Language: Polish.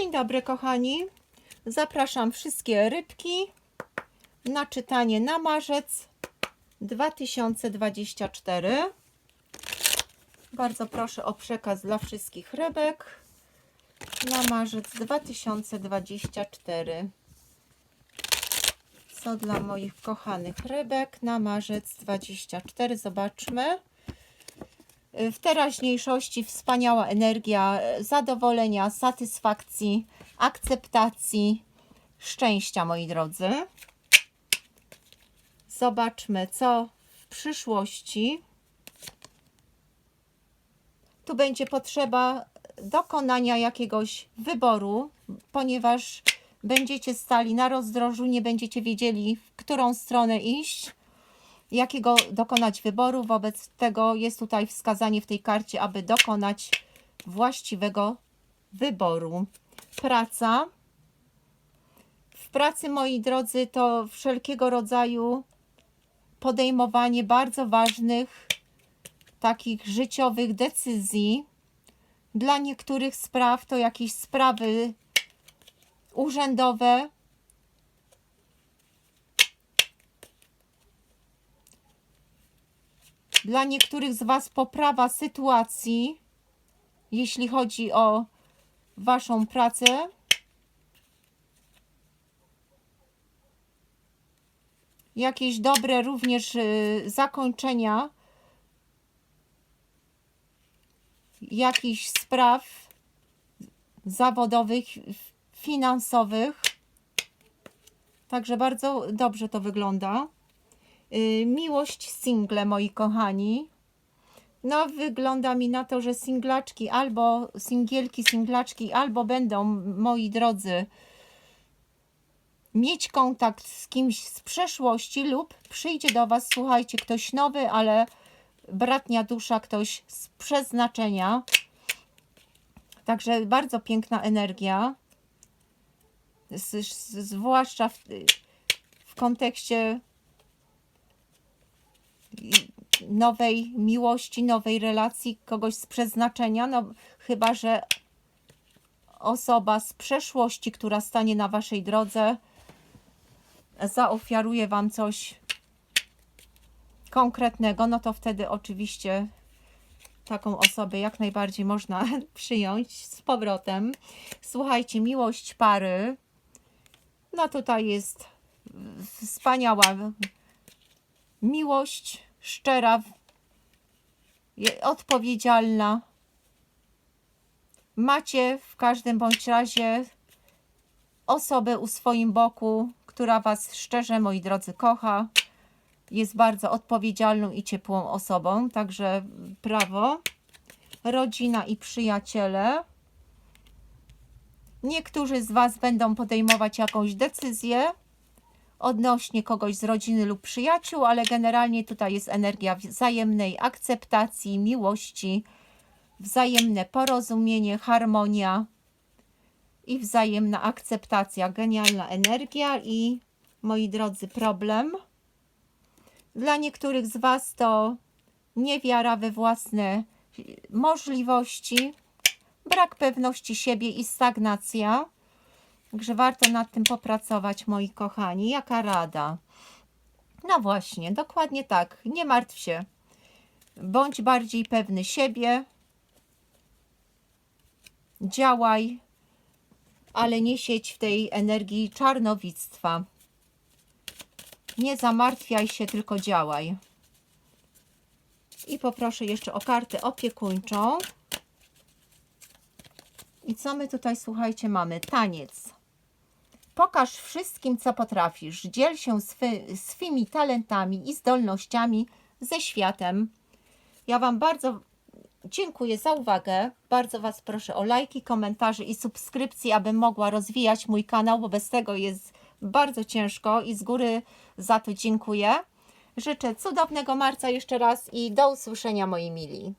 Dzień dobry, kochani. Zapraszam wszystkie rybki na czytanie na marzec 2024. Bardzo proszę o przekaz dla wszystkich rybek na marzec 2024. Co dla moich kochanych rybek na marzec 24? Zobaczmy. W teraźniejszości wspaniała energia zadowolenia, satysfakcji, akceptacji, szczęścia, moi drodzy. Zobaczmy, co w przyszłości. Tu będzie potrzeba dokonania jakiegoś wyboru, ponieważ będziecie stali na rozdrożu, nie będziecie wiedzieli, w którą stronę iść jakiego dokonać wyboru. Wobec tego jest tutaj wskazanie w tej karcie, aby dokonać właściwego wyboru. Praca. W pracy, moi drodzy, to wszelkiego rodzaju podejmowanie bardzo ważnych, takich życiowych decyzji. Dla niektórych spraw to jakieś sprawy urzędowe, Dla niektórych z Was poprawa sytuacji, jeśli chodzi o Waszą pracę. Jakieś dobre również y, zakończenia jakichś spraw zawodowych, finansowych. Także bardzo dobrze to wygląda. Y, miłość single, moi kochani. No, wygląda mi na to, że singlaczki albo singielki, singlaczki albo będą, moi drodzy, mieć kontakt z kimś z przeszłości lub przyjdzie do Was, słuchajcie, ktoś nowy, ale bratnia dusza, ktoś z przeznaczenia. Także bardzo piękna energia. Z, z, zwłaszcza w, w kontekście nowej miłości, nowej relacji, kogoś z przeznaczenia, no chyba, że osoba z przeszłości, która stanie na waszej drodze, zaofiaruje wam coś konkretnego, no to wtedy oczywiście taką osobę jak najbardziej można przyjąć z powrotem. Słuchajcie, miłość pary, no tutaj jest wspaniała miłość szczera, odpowiedzialna. Macie w każdym bądź razie osobę u swoim boku, która Was szczerze, moi drodzy, kocha. Jest bardzo odpowiedzialną i ciepłą osobą, także brawo. Rodzina i przyjaciele. Niektórzy z Was będą podejmować jakąś decyzję, odnośnie kogoś z rodziny lub przyjaciół, ale generalnie tutaj jest energia wzajemnej akceptacji, miłości, wzajemne porozumienie, harmonia i wzajemna akceptacja. Genialna energia i moi drodzy, problem. Dla niektórych z Was to niewiara we własne możliwości, brak pewności siebie i stagnacja. Także warto nad tym popracować, moi kochani. Jaka rada? No właśnie, dokładnie tak. Nie martw się. Bądź bardziej pewny siebie. Działaj, ale nie siedź w tej energii czarnowictwa. Nie zamartwiaj się, tylko działaj. I poproszę jeszcze o kartę opiekuńczą. I co my tutaj, słuchajcie, mamy? Taniec. Pokaż wszystkim, co potrafisz. Dziel się swy, swymi talentami i zdolnościami ze światem. Ja Wam bardzo dziękuję za uwagę. Bardzo Was proszę o lajki, komentarze i subskrypcje, abym mogła rozwijać mój kanał, bo bez tego jest bardzo ciężko i z góry za to dziękuję. Życzę cudownego marca jeszcze raz i do usłyszenia moi mili.